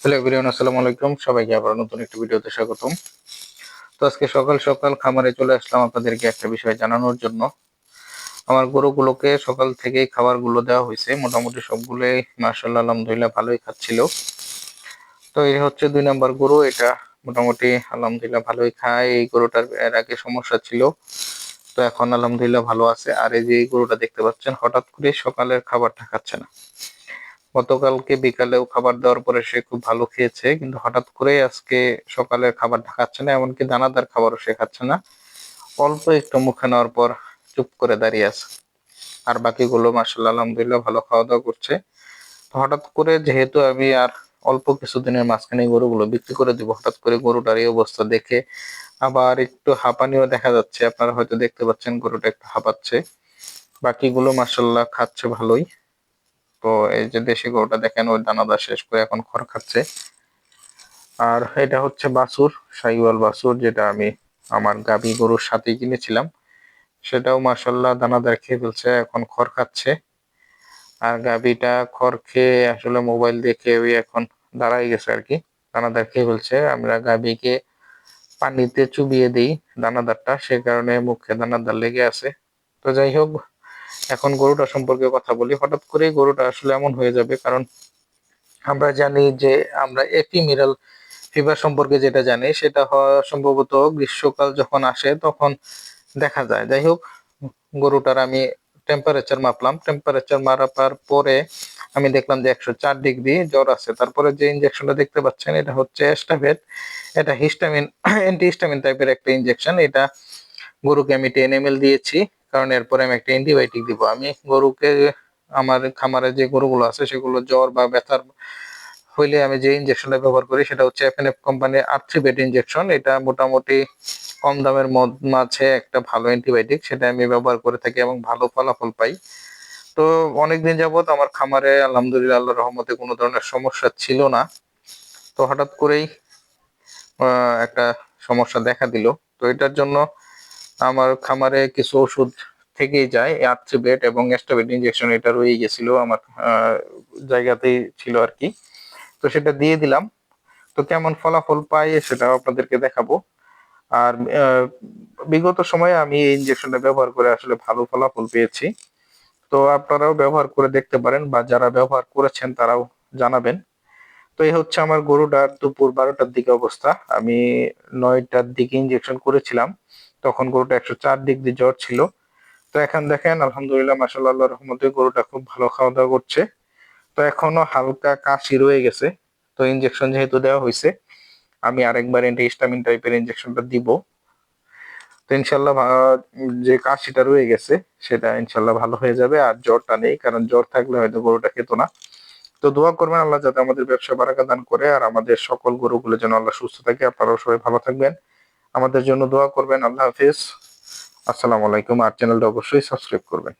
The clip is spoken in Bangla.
হ্যালো এভরিওয়ান, আসসালামু আলাইকুম। সবাইকে আবার নতুন একটি ভিডিওতে স্বাগতম। তো আজকে সকাল সকাল খামারে চলে আসলাম আপনাদেরকে একটা বিষয় জানানোর জন্য। আমার গরুগুলোকে সকাল থেকেই খাবারগুলো দেওয়া হয়েছে। মোটামুটি সবগুলোই মার্শাল্লাহ আলহামদুলিল্লাহ ভালোই খাচ্ছিল। তো এই হচ্ছে দুই নাম্বার গরু। এটা মোটামুটি আলহামদুলিল্লাহ ভালোই খায়। এই গরুটার এর আগে সমস্যা ছিল। তো এখন আলহামদুলিল্লাহ ভালো আছে। আর এই যে গরুটা দেখতে পাচ্ছেন, হঠাৎ করে সকালের খাবারটা খাচ্ছে না। গতকালকে বিকালেও খাবার দেওয়ার পরে সে খুব ভালো খেয়েছে, কিন্তু হঠাৎ করে আজকে সকালের খাবার খাচ্ছে না, এমনকি দানাদার খাবারও সে খাচ্ছে না। অল্প একটু মুখে নেওয়ার পর চুপ করে দাঁড়িয়ে আছে। আর বাকিগুলো মাসাল্লাহ আলহামদুলিল্লাহ ভালো খাওয়া দাওয়া করছে হঠাৎ করে যেহেতু আমি আর অল্প কিছুদিনের মাঝখানে গরুগুলো বিক্রি করে দিব, হঠাৎ করে গরুটার এই অবস্থা দেখে আবার একটু হাঁপানিও দেখা যাচ্ছে। আপনারা হয়তো দেখতে পাচ্ছেন গরুটা একটু হাঁপাচ্ছে। বাকিগুলো মাসাল্লাহ খাচ্ছে ভালোই। তো এই যে দেশি গরুটা দেখেন, ওই দানাদার শেষ করে এখন খড় খাচ্ছে। আর এটা হচ্ছে বাসুর সাইওয়াল বাসুর যেটা আমি আমার গাবি গরুর সাথেই কিনেছিলাম। সেটাও মার্শাল্লাহ দানাদার খেয়ে ফেলছে, এখন খড় খাচ্ছে। আর গাবিটা খড় খেয়ে আসলে মোবাইল দেখে ওই এখন দাঁড়াই গেছে আর কি। দানাদার খেয়ে ফেলছে। আমরা গাবিকে পানিতে চুবিয়ে দিই দানাদারটা, সে কারণে মুখে দানাদার লেগে আছে। তো যাই হোক এখন গরুটা সম্পর্কে কথা বলি। হঠাৎ করে গরুটা আসলে এমন হয়ে যাবে, কারণ আমরা জানি যে আমরা এপিমিরাল ফিভার সম্পর্কে যেটা জানি, সেটা সম্ভবত গ্রীষ্মকাল যখন আসে তখন দেখা যায়। যাই হোক, গরুটার আমি টেম্পারেচার মাপলাম। টেম্পারেচার মারার পরে আমি দেখলাম যে একশো চার ডিগ্রি জ্বর আছে। তারপরে যে ইনজেকশনটা দেখতে পাচ্ছেন, এটা হচ্ছে এস্টাভেট এটা হিস্টামিন অ্যান্টি হিস্টামিন টাইপের একটা ইনজেকশন এটা গরুকে আমি টেন এম দিয়েছি। কারণ এরপরে আমি একটা অ্যান্টিবায়োটিক দিব। আমি গরুকে, আমার খামারে যে গরুগুলো আছে, সেগুলো জ্বর বা ব্যথার হইলে আমি যে ইনজেকশনটা ব্যবহার করি, সেটা হচ্ছে এফএনএফ কোম্পানির আর্থ্রিবেট ইনজেকশন এটা মোটামুটি কম দামের মাঝে একটা ভালো অ্যান্টিবায়োটিক সেটা আমি ব্যবহার করে থাকি এবং ভালো ফলাফল পাই। তো অনেকদিন যাবত আমার খামারে আলহামদুলিল্লাহ আল্লাহ রহমতে কোনো ধরনের সমস্যা ছিল না। তো হঠাৎ করেই একটা সমস্যা দেখা দিল। তো এটার জন্য আমার খামারে কিছু ওষুধ থেকেই যায় আর্থ্রিবেট এবং অ্যাস্টাবেট ইনজেকশন এটা রয়ে গেছিল আমার জায়গাতেই ছিল আর কি। তো সেটা দিয়ে দিলাম। তো কেমন ফলাফল পাই সেটা আপনাদেরকে দেখাবো। আর বিগত সময়ে আমি এই ইনজেকশনটা ব্যবহার করে আসলে ভালো ফলাফল পেয়েছি। তো আপনারাও ব্যবহার করে দেখতে পারেন বা যারা ব্যবহার করেছেন তারাও জানাবেন। তো এই হচ্ছে আমার গরুটার দুপুর বারোটার দিকে অবস্থা। আমি নয়টার দিকে ইনজেকশন করেছিলাম। তখন গরুটা একশো চার ডিগ্রি জ্বর ছিল। তো এখন দেখেন, আলহামদুলিল্লাহ মাসাল্লাহ রহমতে গরুটা খুব ভালো খাওয়া দাওয়া করছে। তো এখনও হালকা কাশি রয়ে গেছে। তো ইনজেকশন যেহেতু দেওয়া হয়েছে, আমি আরেকবার হিস্টামিন টাইপের ইনজেকশনটা দিব। তো ইনশাল্লাহ যে কাশিটা রয়ে গেছে, সেটা ইনশাল্লাহ ভালো হয়ে যাবে। আর জ্বরটা নেই, কারণ জ্বর থাকলে হয়তো গরুটা খেত না। তো দোয়া করবেন আল্লাহ যাতে আমাদের ব্যবসা বারাকা দান করে, আর আমাদের সকল গরুগুলো যেন আল্লাহ সুস্থ থাকে। আপনারাও সবাই ভালো থাকবেন। আমাদের জন্য দোয়া করবেন। আল্লাহ হাফিজ। আসসালামু আলাইকুম। আর চ্যানেলটা অবশ্যই সাবস্ক্রাইব করবেন।